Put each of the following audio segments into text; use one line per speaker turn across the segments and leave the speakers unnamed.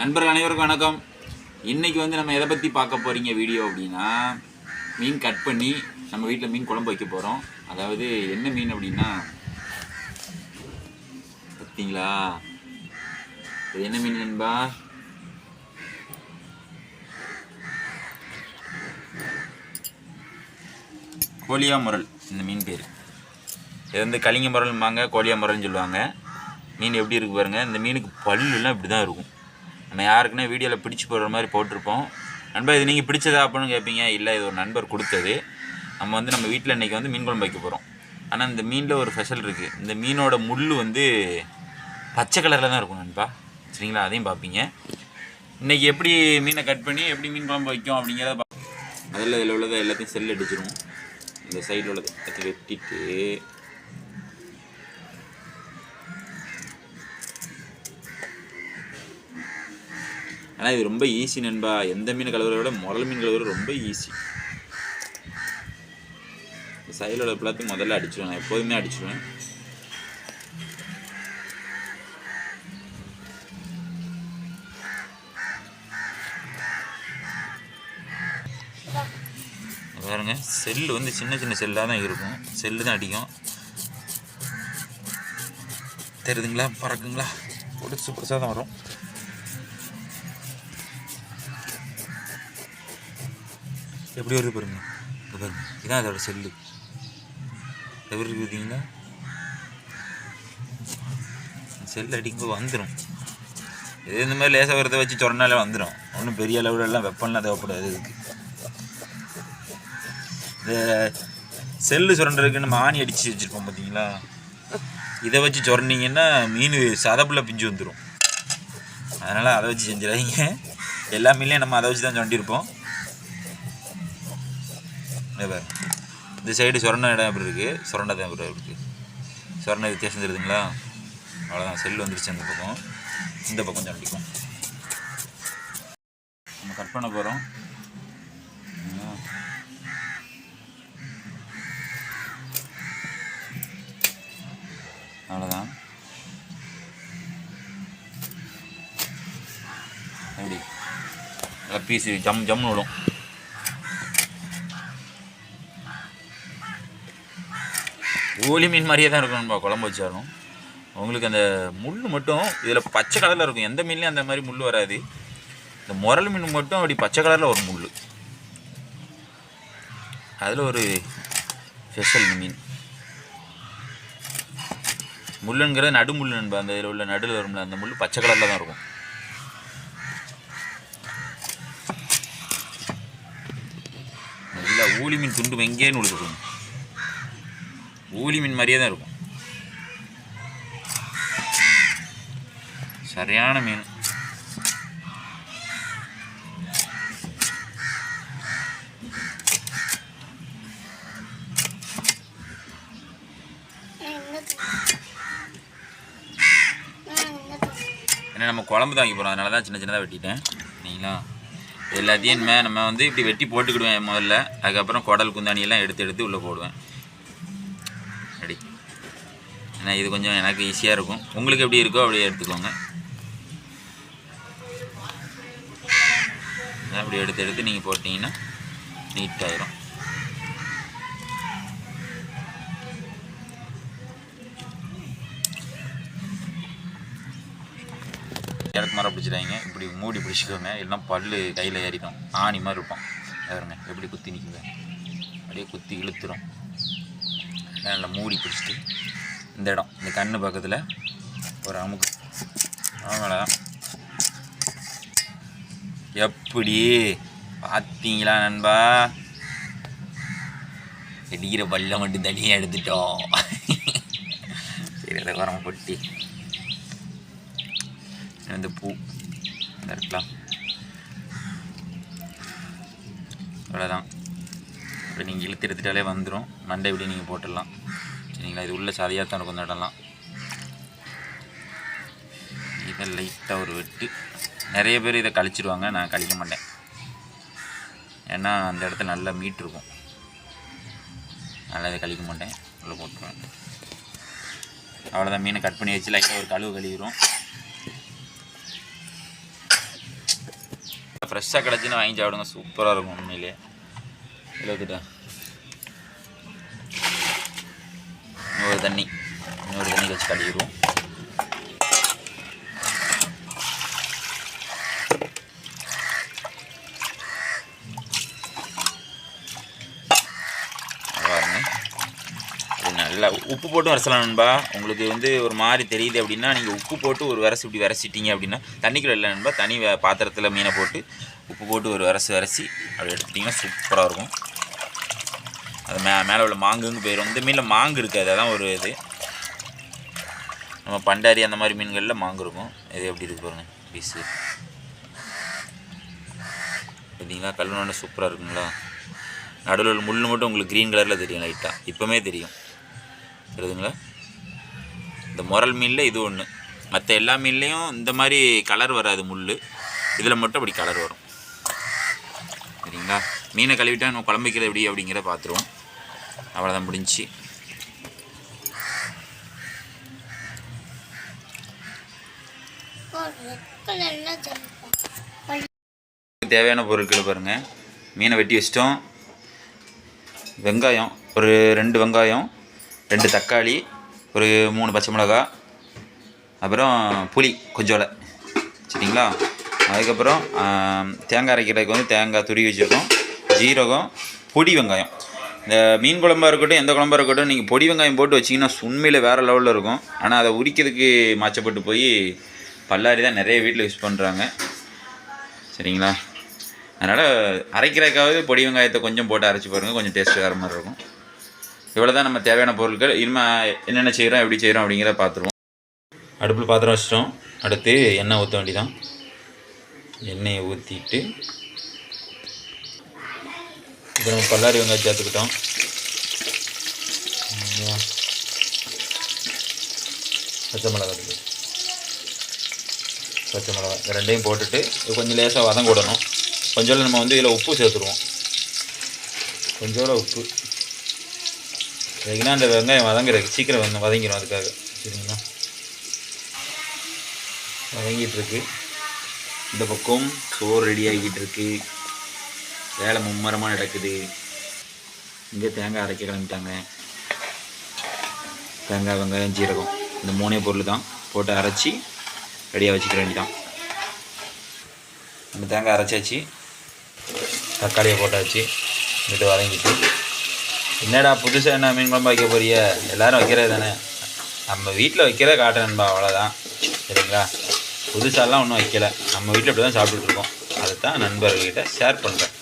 நண்பர்கள் அனைவருக்கும் வணக்கம். இன்றைக்கி வந்து நம்ம எதை பற்றி பார்க்க போகிறீங்க வீடியோ அப்படின்னா மீன் கட் பண்ணி நம்ம வீட்டில் மீன் குழம்பு வைக்க போகிறோம் அதாவது என்ன மீன் அப்படின்னா பார்த்தீங்களா? இது என்ன மீன் நண்பா? கோழியா முரல் இந்த மீன் பேர். இது வந்து கலிங்க முரல்பாங்க கோழியா முரல்னு சொல்லுவாங்க. மீன் எப்படி இருக்கு பாருங்கள் இந்த மீனுக்கு பல்லுலாம் இப்படி தான் இருக்கும். நம்ம யாருக்குன்னா வீடியோவில் பிடிச்சு போடுற மாதிரி போட்டிருப்போம். நண்பா இது நீங்கள் பிடிச்சதா அப்படின்னு கேட்பீங்க இல்லை இது ஒரு நண்பர் கொடுத்தது. நம்ம வந்து நம்ம வீட்டில் இன்றைக்கி வந்து மீன் குழம்பு வைக்க போகிறோம் ஆனால் இந்த மீனில் ஒரு ஸ்பெஷல் இருக்குது இந்த மீனோட முள் வந்து பச்சை கலரில் தான் இருக்கும் நண்பா. சரிங்களா? அதையும் பார்ப்பீங்க. இன்றைக்கி எப்படி மீனை கட் பண்ணி எப்படி மீன் குழம்பு வைக்கும் அப்படிங்கிறத பா அதில் இதில் உள்ளதை எல்லாத்தையும் செல் அடிச்சிருவோம். இந்த சைடில் உள்ளதை எல்லாத்தையும் வெட்டிட்டு ஆனால் இது ரொம்ப ஈஸி நண்பா. எந்த மீன் கழுவுறத விட முரல் மீன் கழுவுறது ரொம்ப ஈஸி சைடில் உள்ள முதல்ல அடிச்சிடுவேன் நான் எப்போதுமே அடிச்சிடுவேன் பாருங்க. செல்லு வந்து சின்ன சின்ன செல்லாக தான் இருக்கும். செல்லு தான் அடிக்கும். தெரியுதுங்களா? பறக்குங்களா? போட்டு சூப்பர் தான் வரும். எப்படி வருது பாருங்க. இப்போ பாருங்க. இதான் அதோட செல்லு எப்படி இருக்குதுங்களா செல் அடிக்கும்போது வந்துடும் இது இந்த மாதிரி லேசாக வரதை வச்சு சொன்னாலே வந்துடும் ஒன்றும் பெரிய அளவுலலாம் எல்லாம் வெப்பம்லாம் தேவைப்படாது இதுக்கு. இந்த செல்லு சுரண்டுறதுக்கு நம்ம ஆணி அடித்து வச்சுருப்போம் பார்த்தீங்களா? இதை வச்சு சொரண்டிங்கன்னா மீன் சதப்புல பிஞ்சு வந்துடும் அதனால் அதை வச்சு செஞ்சிடாதீங்க. எல்லா மீன்லையும் நம்ம அதை வச்சு தான் சொண்டிருப்போம் பாரு. இந்த சைடு சுரண்ட இடம் எப்படி இருக்குது சொரண்டா இடம் எப்படி இருக்குது சுரண்ட வித்தியாசம் தெரியுதுங்களா? அவ்வளோதான் செல் வந்துருச்சு அந்த பக்கம். இந்த பக்கம் கொஞ்சம் அடிக்கும். நம்ம கட் பண்ண போகிறோம் அவ்வளோதான் எப்படி? நல்லா பீஸு ஜம் ஜம்னு விடும். ஊலி மீன் மாதிரியே தான் இருக்கும் நம்ம குழம்பு வச்சாலும். உங்களுக்கு அந்த முள் மட்டும் இதில் பச்சை கலரில் இருக்கும். எந்த மீன்லையும் அந்த மாதிரி முள் வராது. இந்த முரல் மீன் மட்டும் அப்படி பச்சை கலரில் ஒரு முள் அதில் ஒரு ஸ்பெஷல் மீன். முள்ளுங்கிறது நடுமுள் நண்பா. அந்த இதில் உள்ள நடுவில் வரும்ல அந்த முள் பச்சை கலரில் தான் இருக்கும். இல்லை ஊலி மீன் துண்டு எங்கேன்னு விழுது ஊலி மீன் மாதிரியே தான் இருக்கும். சரியான மீன். ஏன்னா நம்ம குழம்பு தாங்கி போகிறோம் அதனால தான் சின்ன சின்னதாக வெட்டிட்டேன். சரிங்களா? எல்லாத்தையும் நம்ம வந்து இப்படி வெட்டி போட்டுக்கிடுவேன் முதல்ல. அதுக்கப்புறம் குடல் குந்தாணியெல்லாம் எடுத்து எடுத்து உள்ளே போடுவேன். ஏன்னா இது கொஞ்சம் எனக்கு ஈஸியாக இருக்கும். உங்களுக்கு எப்படி இருக்கோ அப்படியே எடுத்துக்கோங்க. அப்படி எடுத்து எடுத்து நீங்கள் போட்டிங்கன்னா நீட்டாயிரும் எனக்கு மரம் பிடிச்சிடாங்க இப்படி மூடி பிடிச்சிக்கோங்க. இல்லைனா பல்லு கையில் ஏறிடும். ஆணி மாதிரி இருப்போம் பாருங்க எப்படி குத்தி நிற்குங்க அப்படியே குத்தி இழுத்துரும். நல்லா மூடி பிடிச்சிட்டு இந்த இடம். இந்த கண்ணு பக்கத்தில் ஒரு அமுக்கு. அவ்வளோதான் எப்படி? பார்த்தீங்களா நண்பா? இடிக்கிற பல்ல மட்டும் தனியாக எடுத்துட்டோம். சரி அதை உரம் கொட்டி இந்த பூ. இந்த இருக்கலாம். அவ்வளோதான் இப்போ நீங்கள் இழுத்து எடுத்துட்டாலே வந்துடும் மண்டை இப்படி நீங்கள் போட்டுடலாம். பார்த்தீங்களா? இது உள்ள சதையாக தான் இருக்கும் இந்த இடம்லாம். இதை லைட்டாக ஒரு வெட்டு. நிறைய பேர் இதை கழிச்சிடுவாங்க நான் கழிக்க மாட்டேன். ஏன்னா அந்த இடத்துல நல்லா மீட் இருக்கும். நல்லா இதை கழிக்க மாட்டேன். உள்ளே போட்டுருவேன். அவ்வளோதான் மீனை கட் பண்ணி வச்சு லைட்டாக ஒரு கழுவு கழுவிடும் ஃப்ரெஷ்ஷாக கிடச்சின்னு வாங்கி சாப்பிடுங்க. சூப்பராக இருக்கும் உண்மையிலே. இதில் ஒரு இன்னொரு தண்ணி. இன்னொரு தண்ணி வச்சு கழுவிடுவோம். நல்லா உப்பு போட்டு வரசலாம் நண்பா. உங்களுக்கு வந்து ஒரு மாதிரி தெரியுது அப்படின்னா நீங்கள் உப்பு போட்டு ஒரு விரசு இப்படி விரசிட்டீங்க அப்படின்னா தண்ணிக்குள்ள இல்லை நண்பா. தனி பாத்திரத்தில் மீனை போட்டு உப்பு போட்டு ஒரு விரசு விரசி அப்படி எடுத்துட்டிங்கன்னா சூப்பராக இருக்கும். அது மே மேலே உள்ள மாங்குங்க போயிடும் இந்த மீனில் மாங்கு இருக்காது அதான் ஒரு இது. நம்ம பண்டாரி அந்த மாதிரி மீன்களில் மாங்கு இருக்கும். இது எப்படி இருக்கு பாருங்கள் பீஸு பார்த்தீங்களா கல்லுனோட சூப்பராக இருக்குங்களா? நடுவில் உள்ள முள் மட்டும் உங்களுக்கு க்ரீன் கலரில் தெரியும் லைட்டாக இப்போமே தெரியும். தெரியுதுங்களா இந்த முரல் மீனில் இது ஒன்று மற்ற எல்லா மீன்லேயும் இந்த மாதிரி கலர் வராது முள் இதில் மட்டும் அப்படி கலர் வரும். சரிங்களா? மீனை கழுவிட்டா நம்ம குழம்பு வைக்கிறது எப்படி அப்படிங்கிறத பார்த்துருவோம் அவ்வளோதான் முடிஞ்சு. தேவையான பொருட்களை பாருங்கள் மீனை வெட்டி வச்சிட்டோம். வெங்காயம் ஒரு ரெண்டு வெங்காயம் ரெண்டு தக்காளி ஒரு மூணு பச்சை மிளகா அப்புறம் புளி கொஞ்சோலை. சரிங்களா? அதுக்கப்புறம் தேங்காய் அரைக்கிறதுக்கு வந்து தேங்காய் துருவி வச்சுருக்கோம். ஜீரகம் பொடி வெங்காயம். இந்த மீன் குழம்பாக இருக்கட்டும் எந்த குழம்பாக இருக்கட்டும் நீங்கள் பொடி வெங்காயம் போட்டு வச்சிங்கன்னா உண்மையில் வேறு லெவலில் இருக்கும். ஆனால் அதை உரிக்கிறதுக்கு மாச்சப்பட்டு போய் பல்லாரி தான் நிறைய வீட்டில் யூஸ் பண்ணுறாங்க சரிங்களா? அதனால் அரைக்கிறதுக்காவது பொடி வெங்காயத்தை கொஞ்சம் போட்டு அரைச்சி பாருங்கள் கொஞ்சம் டேஸ்ட்டு வேறு மாதிரி இருக்கும். இவ்வளோ தான் நம்ம தேவையான பொருட்கள். இனிமேல் என்னென்ன செய்கிறோம் எப்படி செய்கிறோம் அப்படிங்கிறத பார்த்துருவோம் அடுப்பில் பாத்திரம் வச்சிட்டோம். அடுத்து எண்ணெய் ஊற்ற வேண்டிதான் எண்ணெயை ஊற்றிட்டு இப்போ நம்ம பல்லாரி வெங்காயம் சேர்த்துக்கிட்டோம். பச்சை மிளகா இருக்கு பச்சை மிளகா. இந்த ரெண்டையும் போட்டுட்டு கொஞ்சம் லேசாக வதங்க விடணும். கொஞ்சோட நம்ம வந்து இதில் உப்பு சேர்த்துருவோம். கொஞ்சோட உப்பு. எதுக்குன்னா அந்த வெங்காயம் வதங்குறதுக்கு சீக்கிரம் வந்து வதங்கிடும் அதுக்காக. சரிங்களா? வதங்கிட்டுருக்கு இந்த பக்கம் சோறு ரெடி ஆகிட்டு இருக்குது வேலை மும்மரமாக நடக்குது. இங்கே தேங்காய் அரைக்க கிளம்பிட்டாங்க. தேங்காய் வெங்காயம் ஜீரகம் இந்த மூணே பொருள் தான் போட்டு அரைச்சி ரெடியாக வச்சுக்க வேண்டியதான் நம்ம தேங்காய் அரைச்சாச்சு. தக்காளியை போட்டாச்சு. இது வதங்கிட்டு. என்னடா புதுசாக என்ன மீன் குழம்பு வைக்க போறிய? எல்லாரும் வைக்கிறது தானே? நம்ம வீட்டில் வைக்கிறத காட்டுறேன்பா அவ்வளோதான் சரிங்களா? புதுசாலாம் ஒன்றும் வைக்கல. நம்ம வீட்டில் இப்படி தான் சாப்பிட்டுட்டு இருக்கோம். அதை தான் நண்பர்கள்கிட்ட ஷேர் பண்ணுறேன்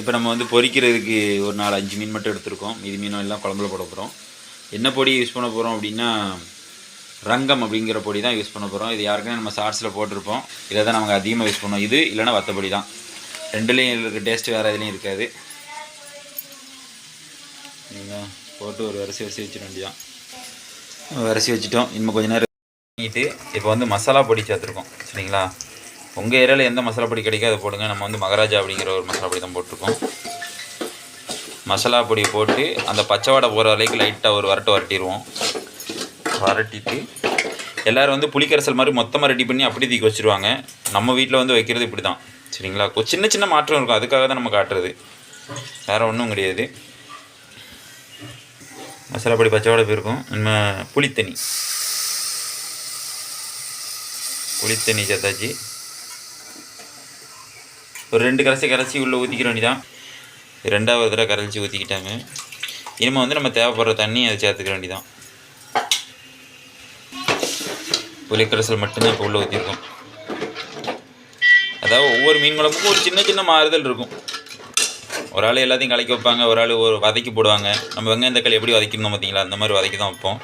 இப்போ நம்ம வந்து பொறிக்கிறதுக்கு ஒரு நாலு அஞ்சு மீன் மட்டும் எடுத்திருக்கோம். இது மீனும் எல்லாம் குழம்புல போட போகிறோம் என்ன பொடி யூஸ் பண்ண போகிறோம் அப்படின்னா ரங்கம் அப்படிங்கிற பொடி தான் யூஸ் பண்ண போகிறோம் இது யாருக்குமே நம்ம சார்ஸில் போட்டிருப்போம். இதை தான் நமக்கு அதிகமாக யூஸ் பண்ணோம் இது இல்லைன்னா வத்தப்பொடி தான். ரெண்டுலேயும் இருக்க டேஸ்ட் வேறு எதுலேயும் இருக்காது. நீங்கள் போட்டு ஒரு வரிசை வரிசை வச்சிட வேண்டியதான் வரிசை வச்சுட்டோம். இன்னும் கொஞ்ச நேரம் பண்ணிட்டு இப்போ வந்து மசாலா பொடி சேர்த்துருக்கோம். சரிங்களா? உங்கள் ஏரியாவில் எந்த மசாலா பொடி கிடைக்கோ அதை போடுங்க. நம்ம வந்து மகாராஜா அப்படிங்கிற ஒரு மசாலா பொடி தான் போட்டிருக்கோம். மசாலா பொடி போட்டு அந்த பச்சை வடை போகிற வரைக்கும் லைட்டாக ஒரு வரட்டு வரட்டிடுவோம். வரட்டிட்டு எல்லோரும் வந்து புளிக்கரசல் மாதிரி மொத்தமாக ரெடி பண்ணி அப்படி தூக்கி வச்சுருவாங்க. நம்ம வீட்டில் வந்து வைக்கிறது இப்படி தான் சரிங்களா? கொ- சின்ன சின்ன மாற்றம் இருக்கும். அதுக்காக தான் நம்ம காட்டுறது. வேறு ஒன்றும் கிடையாது. மசாலா பொடி பச்சை வாடை போயிருக்கும். நம்ம புளித்தண்ணி. புளித்தண்ணி சேர்த்தாச்சு ஒரு ரெண்டு கரைச்சி கரைச்சி உள்ளே ஊற்றிக்கிற வேண்டியதான் ரெண்டாவது தடவை கரைச்சி ஊற்றிக்கிட்டாங்க இனிமேல் வந்து நம்ம தேவைப்படுற தண்ணி அதை சேர்த்துக்க வேண்டிதான். புளிக்கரைசல் மட்டும்தான் இப்போ உள்ளே ஊற்றிருக்கோம் அதாவது ஒவ்வொரு மீன் குழம்புக்கும் ஒரு சின்ன சின்ன மாறுதல் இருக்கும். ஒரு ஆள் எல்லாத்தையும் கலக்கி வைப்பாங்க ஒரு ஆள் ஒரு வதக்கி போடுவாங்க. நம்ம வெங்காயம் தக்காளி எப்படி வதக்கிருந்தோம் பார்த்தீங்களா? அந்த மாதிரி வதக்கி தான் வைப்போம்.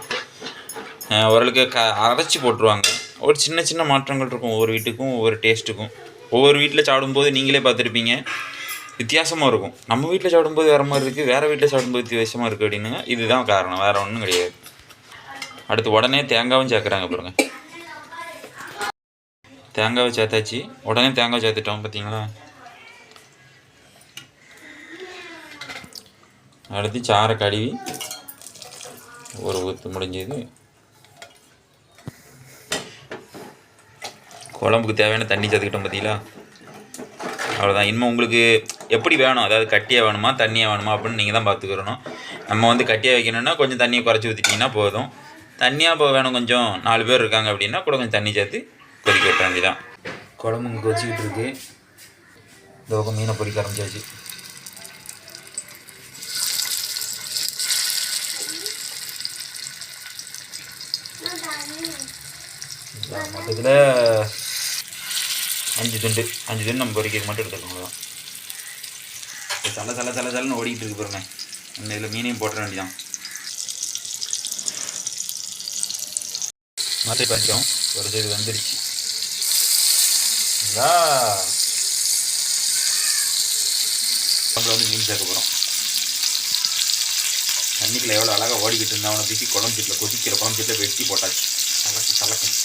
ஓரளவுக்கு ஒரு ஆளுக்கு க அரைச்சி போட்டுருவாங்க. ஒரு சின்ன சின்ன மாற்றங்கள் இருக்கும் ஒவ்வொரு வீட்டுக்கும் ஒவ்வொரு டேஸ்ட்டுக்கும் ஒவ்வொரு வீட்டில் சாப்பிடும்போது நீங்களே பார்த்துருப்பீங்க. வித்தியாசமாக இருக்கும். நம்ம வீட்டில் சாப்பிடும்போது வேறு மாதிரி இருக்குது வேறு வீட்டில் சாப்பிடும்போது வித்தியாசமாக இருக்குது அப்படின்னுங்க இதுதான் காரணம். வேறு ஒன்றும் கிடையாது. அடுத்து உடனே தேங்காயும் சேர்க்குறாங்க பாருங்கள் தேங்காவை சேர்த்தாச்சு. உடனே தேங்காய் சேர்த்துட்டோம் பார்த்தீங்களா அடுத்து சாரை கழுவி ஒரு ஊற்று முடிஞ்சது. குழம்புக்கு தேவையான தண்ணி சேர்த்துக்கிட்டோம் பார்த்தீங்களா? அவ்வளோதான் இனிமே உங்களுக்கு எப்படி வேணும்? அதாவது கட்டியாக வேணுமா தண்ணியாக வேணுமா அப்படின்னு நீங்கள் தான் பார்த்துக்கிறணும். நம்ம வந்து கட்டியாக வைக்கணும்னா கொஞ்சம் தண்ணியை குறைச்சி ஊற்றிட்டிங்கன்னா போதும். தண்ணியாக இப்போ வேணும் கொஞ்சம். நாலு பேர் இருக்காங்க அப்படின்னா கூட கொஞ்சம் தண்ணி சேர்த்து கொதிக்க விட்ட வேண்டியதான் குழம்பு இங்கே கொதிச்சுக்கிட்டு இருக்கு. பக்கம் மீனை பொரிக்க ஆரம்பிச்சாச்சு. மொத்தத்தில் அஞ்சு துண்டு அஞ்சு துண்டு நம்ம பொறிக்கிறது மட்டும் எடுத்துக்கோங்க தான் இப்போ தலை தலை தலை ஓடிக்கிட்டு இருக்கு பாருங்க. இந்த இதில் மீனையும் போட்டுற வேண்டியதான் மாற்றி பார்த்தோம் ஒரு சைடு வந்துருச்சு. நம்மள வந்து மீன் சேர்க்க போகிறோம் தண்ணிக்குள்ள எவ்வளோ அழகாக ஓடிக்கிட்டு இருந்தால் அவனை தூக்கி குழம்பு சீட்டில் கொதிக்கிற குழம்பு சீட்டில் வெட்டி போட்டாச்சு. கலக்கு கலக்கும்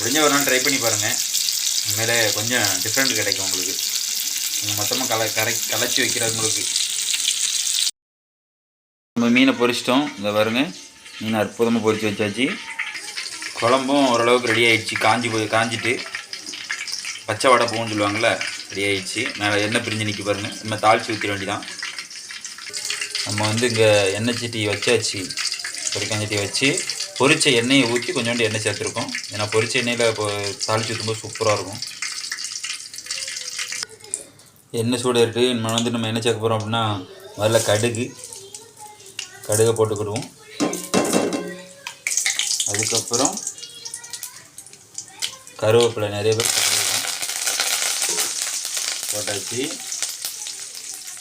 முடிஞ்ச ஒரு நாள் ட்ரை பண்ணி பாருங்கள் உண்மையிலே கொஞ்சம் டிஃப்ரெண்ட் கிடைக்கும் உங்களுக்கு. நீங்கள் மொத்தமாக கல கரை கலைச்சி வைக்கிறவங்களுக்கு நம்ம மீனை பொரிச்சிட்டோம். இந்த பாருங்க. மீனை அற்புதமாக பொரிச்சு வச்சாச்சு. குழம்பும் ஓரளவுக்கு ரெடி ஆகிடுச்சு காஞ்சி போய் காஞ்சிட்டு. பச்சை வடை பூன்னு சொல்லுவாங்கள்ல ரெடி ஆகிடுச்சு மேலே எண்ணெய் பிரிஞ்சு நிற்க பாருங்கள் நம்ம தாளித்து ஊற்றிட வேண்டியதான் நம்ம வந்து இங்கே எண்ணெய் சட்டி வச்சாச்சு. பொரிக்காய் சட்டியை வச்சு பொரிச்ச எண்ணெயை ஊற்றி கொஞ்சோண்டு எண்ணெய் சேர்த்துருக்கோம். ஏன்னா பொரிச்ச எண்ணெயில் இப்போ தாளித்து ஊற்றும்போது சூப்பராக இருக்கும். எண்ணெய் சூடு இருக்குது நம்ம வந்து நம்ம என்ன சேர்க்க போகிறோம் அப்படின்னா முதல்ல கடுகு. கடுகை போட்டுக்கிடுவோம். அதுக்கப்புறம் கருவேப்பிலை. நிறைய பேர் போட்டாச்சு.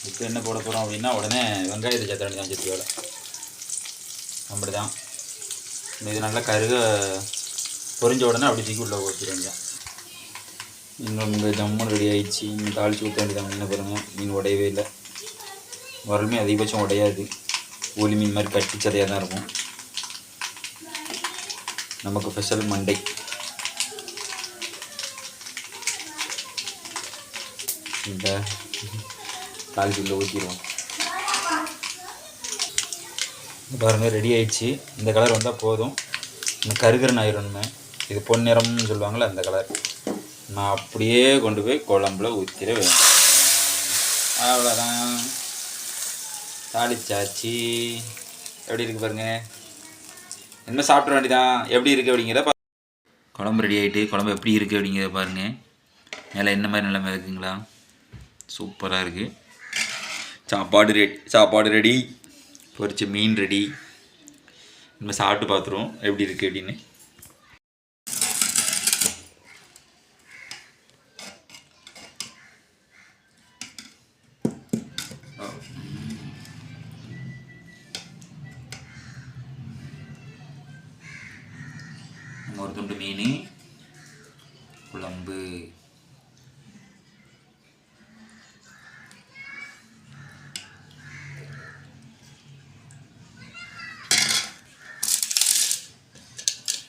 இப்போ என்ன போட போகிறோம் அப்படின்னா உடனே வெங்காயத்தை சேர்த்து வேண்டியதான் சட்டியோட அப்படி தான் இது நல்லா கருக பொரிஞ்ச உடனே அப்படி தூக்கி உள்ளே ஊற்றிடுங்க இன்னும் இந்த ஜம்முன்னு ரெடி ஆகிடுச்சு இன்னும் தாளித்து ஊற்ற வேண்டியதான் மீனை பாருங்கள் மீன் உடையவே இல்லை. வரலுமே அதிகபட்சம் உடையாது. ஊலி மீன் மாதிரி கட்டி சதையாக தான் இருக்கும். நமக்கு ஸ்பெஷல் மண்டை. இந்த தாளிக்குள்ளே ஊற்றிடுவோம் பாருங்கள் ரெடி ஆயிடுச்சு. இந்த கலர் வந்தால் போதும். இந்த கருகரன் ஆயிரணுமே இது பொன்னிறம்னு சொல்லுவாங்கள்ல அந்த கலர் நான் அப்படியே கொண்டு போய் குழம்புல ஊற்றிட வேண்டும் அவ்வளோதான் தாளிச்சாச்சு. எப்படி இருக்குது பாருங்கள் என்ன சாப்பிட வேண்டியதான் எப்படி இருக்குது அப்படிங்கிறத பா குழம்பு ரெடி ஆகிட்டு குழம்பு எப்படி இருக்குது அப்படிங்கிறத பாருங்கள் மேலே என்ன மாதிரி நிலைமை இருக்குங்களா? சூப்பராக இருக்குது சாப்பாடு ரெடி சாப்பாடு ரெடி பொரிச்ச மீன் ரெடி நம்ம சாப்பிட்டு பார்த்துருவோம். எப்படி இருக்குது அப்படின்னு. ஒரு துண்டு மீன் குழம்பு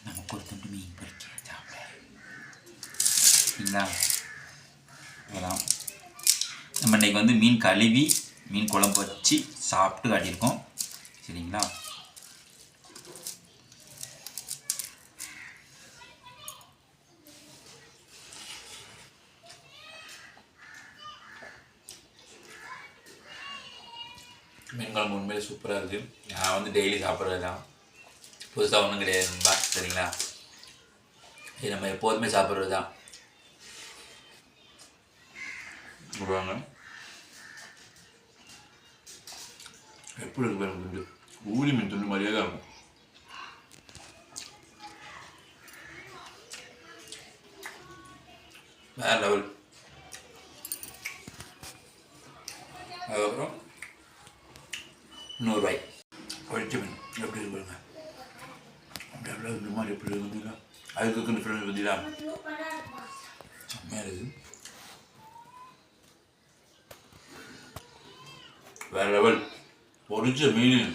நமக்கு ஒரு துண்டு மீன் பொரிக்க சாப்பிட சரிங்களா அதான் நம்ம இன்றைக்கி வந்து மீன் கழுவி மீன் குழம்பு வச்சு சாப்பிட்டு காட்டியிருக்கோம். சரிங்களா? மீன் குழம்பு உண்மையிலே சூப்பராக இருக்குது நான் வந்து டெய்லி சாப்பிட்றது தான் புதுசாக ஒன்றும் கிடையாது நண்பா சரிங்களா? இது நம்ம எப்போதுமே சாப்பிட்றது தான் வாங்க. எப்படி இருக்கு பாருங்க துண்டு? ஊழி மீன் துண்டு மாதிரியே தான் இருக்கும். வேற லெவல் அதுக்கப்புறம் நூறுரூவாய் பொரிச்ச மீன் எப்படி இருக்கு பாருங்க அப்படி அப்படியே இந்த மாதிரி எப்படி இருக்குதுங்க அதுக்கு டிஃப்ரெண்ட் பார்த்தீங்களா செம்மையாக இருக்குது வேற லெவல் பொறிச்ச மீன்.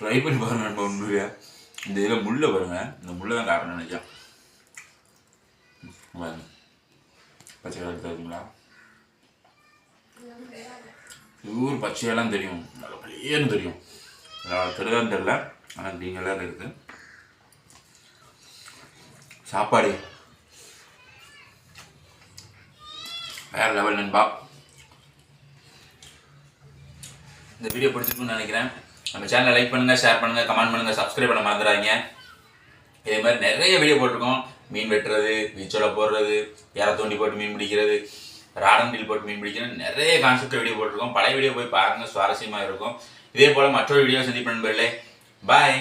ட்ரை பண்ணி பாருங்க நம்ம உண்மையா இந்த இதில் முள்ளை பாருங்க. இந்த முள்ளை தான் காரணம் நினைச்சேன் பாருங்க. பச்சை கலர் தெரியுங்களா? ஊர் பச்சையெல்லாம் தெரியும். நல்லா பிள்ளையன்னு தெரியும். தெரியதான் தெரியல. ஆனால் நீங்களாக இருக்குது சாப்பாடு. வேறு லெவல் நண்பா. இந்த வீடியோ பிடிச்சிருக்குன்னு நினைக்கிறேன். நம்ம சேனலை லைக் பண்ணுங்க ஷேர் பண்ணுங்க கமெண்ட் பண்ணுங்கள் சப்ஸ்கிரைப் பண்ண மறந்துடாதீங்க. இதே மாதிரி நிறைய வீடியோ போட்டிருக்கோம். மீன் வெட்டுறது வீச்சோட போடுறது யாரை தூண்டி போட்டு மீன் பிடிக்கிறது ராடன் போட்டு மீன் பிடிக்கிறது நிறைய கான்செப்ட் வீடியோ போட்டிருக்கோம். பழைய வீடியோ போய் பாருங்க சுவாரஸ்யமாக இருக்கும். இதே போல் மற்றொரு வீடியோ சந்திப்பு நண்பர்களே. பாய்